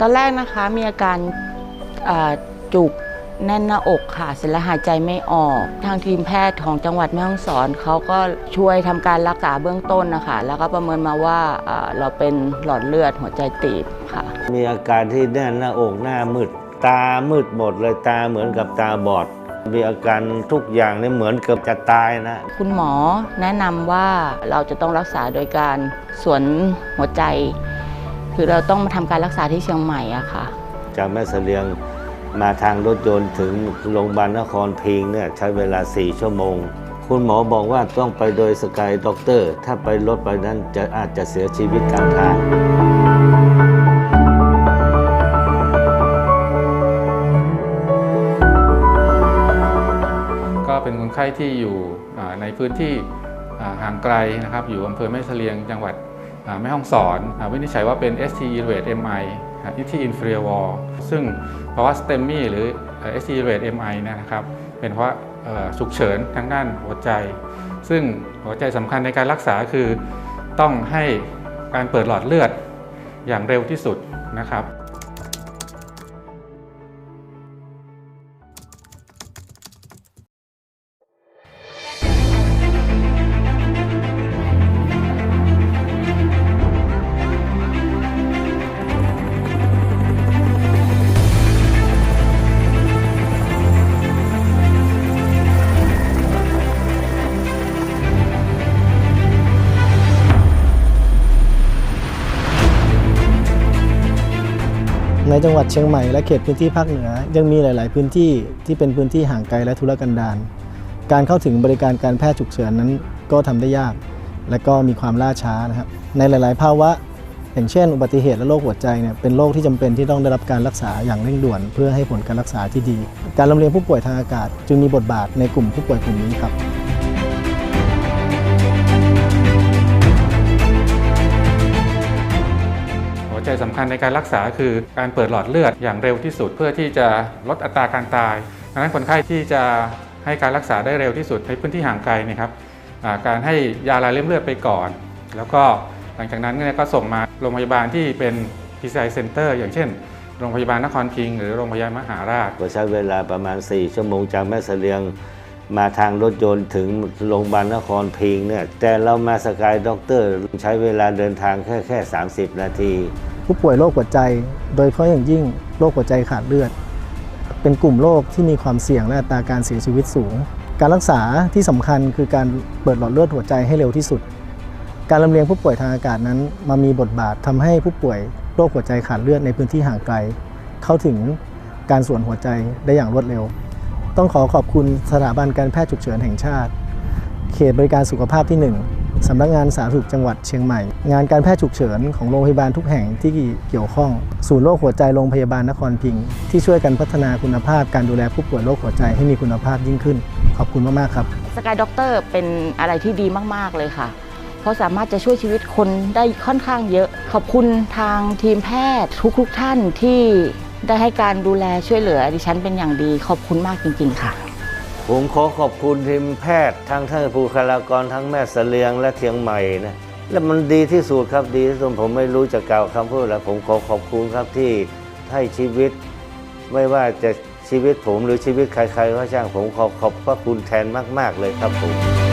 ตอนแรกนะคะมีอาการเอ่อจุกแน่นหน้าอกค่ะเสร็จแล้วหายใจไม่ออก ทางทีมแพทย์ของจังหวัดแม่ฮ่องสอนเขาก็ช่วยทำการรักษาเบื้องต้นนะคะแล้วก็ประเมินมาว่าเอ่อเราเป็นหลอดเลือดหัวใจตีบค่ะ มีอาการที่แน่นหน้าอกหน้ามืด ตามืดหมดเลยตาเหมือนกับตาบอด มีอาการทุกอย่างนี่เหมือนเกือบจะตายนะ คุณหมอแนะนำว่าเราจะต้องรักษาโดยการสวนหัวใจ คือเราต้องมาทำการรักษาที่เชียงใหม่อะค่ะ จากแม่เสลียงมาทางรถยนต์ถึงโรงพยาบาลนครพิงค์เนี่ยใช้เวลา 4 ชั่วโมง คุณหมอบอกว่าต้องไปโดยสกายด็อกเตอร์ ถ้าไปรถไปนั้นจะอาจจะเสียชีวิตกลางทางก็เป็นคนไข้ที่อยู่อ่าในพื้นที่อ่าห่างไกลนะครับ อยู่อำเภอแม่เสลียงจังหวัดอ่า แม่ห้องสอนวินิจฉัยว่าเป็น ST elevate MI อ่า ST inferior wall ซึ่งภาวะ STEMI หรือ ST elevate MI นะครับ เป็นเพราะฉุกเฉินทางด้านหัวใจ ซึ่งหัวใจสำคัญในการรักษาคือต้องให้การเปิดหลอดเลือดอย่างเร็วที่สุดนะครับ จังหวัดเชียงใหม่และเขตพื้นที่ภาคเหนือ ยังมีหลาย ๆ พื้นที่ที่เป็นพื้นที่ห่างไกลและทุรกันดารการเข้าถึงบริการการแพทย์ฉุกเฉินนั้นก็ทำได้ยาก และก็มีความล่าช้านะครับ ในหลาย ๆ ภาวะ อย่างเช่น อุบัติเหตุและโรคหัวใจเนี่ยเป็นโรคที่จำเป็นที่ต้องได้รับการรักษาอย่างเร่งด่วน เพื่อให้ผลการรักษาที่ดี การลำเลียงผู้ป่วยทางอากาศ จึงมีบทบาทในกลุ่มผู้ป่วยกลุ่มนี้ครับ หัวใจสำคัญในการรักษาคือการเปิดหลอดเลือดอย่างเร็วที่สุด เพื่อที่จะลดอัตราการตายดังนั้นคนไข้ที่จะให้การรักษาได้เร็วที่สุดในพื้นที่ห่างไกลเนะครับการให้ยาลายเลือดเลือดไปก่อน แล้วก็หลังจากนั้นก็ส่งมาโรงพยาบาลที่เป็น PCI Center อย่างเช่น โรงพยาบาลนครพิง หรือโรงพยาบาลมหาราชก็ใช้เวลาประมาณ 4 ชั่วโมงจากแม่เสลียงมาทางรถยนต์ถึงโรงพยาบาลนครพิงเนี่ยแต่เรามาสกายด็อกเตอร์ใช้เวลาเดินทางแค่แค่ 30 นาที ผู้ป่วยโรคหัวใจ โดยเฉพาะอย่างยิ่งโรคหัวใจขาดเลือด เป็นกลุ่มโรคที่มีความเสี่ยงและอัตราการเสียชีวิตสูง การรักษาที่สำคัญคือการเปิดหลอดเลือดหัวใจให้เร็วที่สุด การลำเลียงผู้ป่วยทางอากาศนั้น มามีบทบาททำให้ผู้ป่วยโรคหัวใจขาดเลือดในพื้นที่ห่างไกล เข้าถึงการส่วนหัวใจได้อย่างรวดเร็ว ต้องขอขอบคุณสถาบันการแพทย์ฉุกเฉินแห่งชาติ เขตบริการสุขภาพที่ 1 สำนักงานสาธารณสุขจังหวัดเชียงใหม่ งานการแพทย์ฉุกเฉินของโรงพยาบาลทุกแห่งที่เกี่ยวข้อง ศูนย์โรคหัวใจโรงพยาบาลนครพิงค์ที่ช่วยกันพัฒนาคุณภาพการดูแลผู้ป่วยโรคหัวใจให้มีคุณภาพยิ่งขึ้น ขอบคุณมากๆครับสกายด็อกเตอร์เป็นอะไรที่ดีมากๆเลยค่ะ เพราะสามารถจะช่วยชีวิตคนได้ค่อนข้างเยอะ ขอบคุณทางทีมแพทย์ทุกๆท่านที่ได้ให้การดูแลช่วยเหลือดิฉันเป็นอย่างดี ขอบคุณมากจริง ๆ ค่ะ ผมขอขอบคุณทีมแพทย์ทั้งท่านผู้คลากรทั้งแม่เสลียงและเทียงใหม่นะและมันดีที่สุดครับดีที่สุดผมไม่รู้จะกล่าวคำพูดแล้วผมขอขอบคุณครับที่ให้ชีวิต ไม่ว่าจะชีวิตผมหรือชีวิตใครๆก็ช่างผมขอขอบพระคุณแทนมาก ๆ เลยครับผม